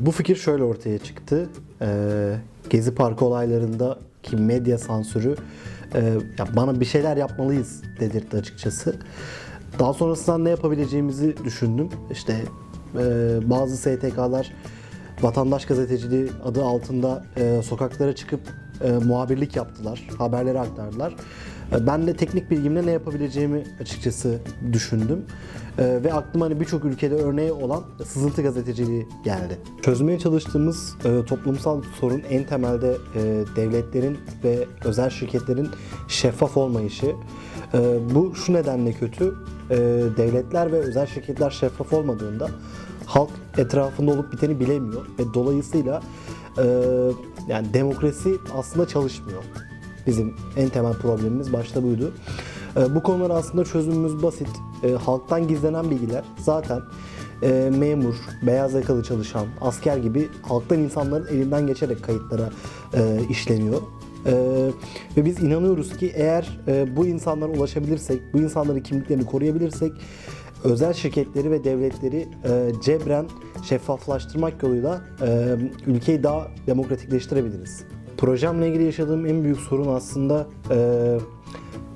Bu fikir şöyle ortaya çıktı. Ee, Gezi Parkı olaylarındaki medya sansürü e, ya bana bir şeyler yapmalıyız dedirtti açıkçası. Daha sonrasında ne yapabileceğimizi düşündüm. İşte e, bazı STK'lar vatandaş gazeteciliği adı altında e, sokaklara çıkıp e, muhabirlik yaptılar, haberleri aktardılar. E, ben de teknik bilgimle ne yapabileceğimi açıkçası düşündüm. E, ve aklıma hani birçok ülkede örneği olan sızıntı gazeteciliği geldi. Çözmeye çalıştığımız e, toplumsal sorun en temelde e, devletlerin ve özel şirketlerin şeffaf olmayışı. E, bu şu nedenle kötü. E, devletler ve özel şirketler şeffaf olmadığında halk etrafında olup biteni bilemiyor ve dolayısıyla e, yani demokrasi aslında çalışmıyor. Bizim en temel problemimiz başta buydu. E, bu konular aslında çözümümüz basit. E, halktan gizlenen bilgiler zaten e, memur, beyaz yakalı çalışan, asker gibi halktan insanların elinden geçerek kayıtlara e, işleniyor. Ee, ve biz inanıyoruz ki eğer e, bu insanlara ulaşabilirsek, bu insanların kimliklerini koruyabilirsek özel şirketleri ve devletleri e, cebren şeffaflaştırmak yoluyla e, ülkeyi daha demokratikleştirebiliriz. Projemle ilgili yaşadığım en büyük sorun aslında e,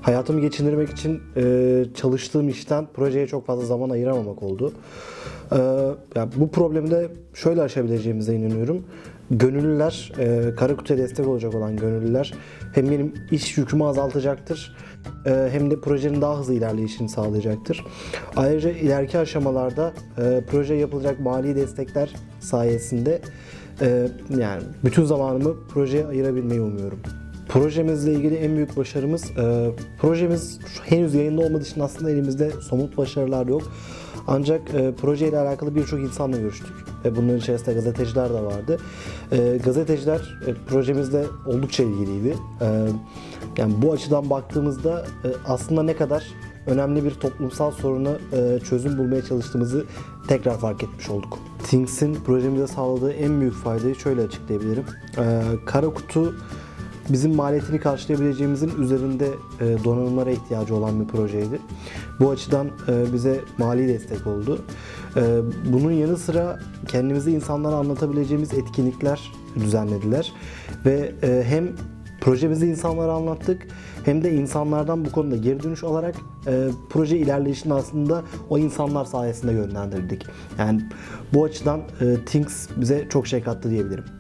hayatımı geçindirmek için e, çalıştığım işten projeye çok fazla zaman ayıramamak oldu. E, yani bu problemi de şöyle aşabileceğimize inanıyorum. Gönüllüler, e, Karakutu'ya destek olacak olan gönüllüler hem benim iş yükümü azaltacaktır e, hem de projenin daha hızlı ilerleyişini sağlayacaktır. Ayrıca ileriki aşamalarda e, proje yapılacak mali destekler sayesinde e, yani bütün zamanımı projeye ayırabilmeyi umuyorum. Projemizle ilgili en büyük başarımız, e, projemiz henüz yayında olmadığı için aslında elimizde somut başarılar yok. Ancak e, projeyle alakalı birçok insanla görüştük. E, bunların içerisinde gazeteciler de vardı. E, gazeteciler e, projemizde oldukça ilgiliydi. E, yani bu açıdan baktığımızda e, aslında ne kadar önemli bir toplumsal soruna e, çözüm bulmaya çalıştığımızı tekrar fark etmiş olduk. Things'in projemize sağladığı en büyük faydayı şöyle açıklayabilirim. E, kara kutu bizim maliyetini karşılayabileceğimizin üzerinde e, donanımlara ihtiyacı olan bir projeydi. Bu açıdan e, bize mali destek oldu. E, bunun yanı sıra kendimizi insanlara anlatabileceğimiz etkinlikler düzenlediler ve hem projemizi insanlara anlattık hem de insanlardan bu konuda geri dönüş alarak e, proje ilerleyişini aslında o insanlar sayesinde yönlendirdik. Yani bu açıdan e, Things bize çok şey kattı diyebilirim.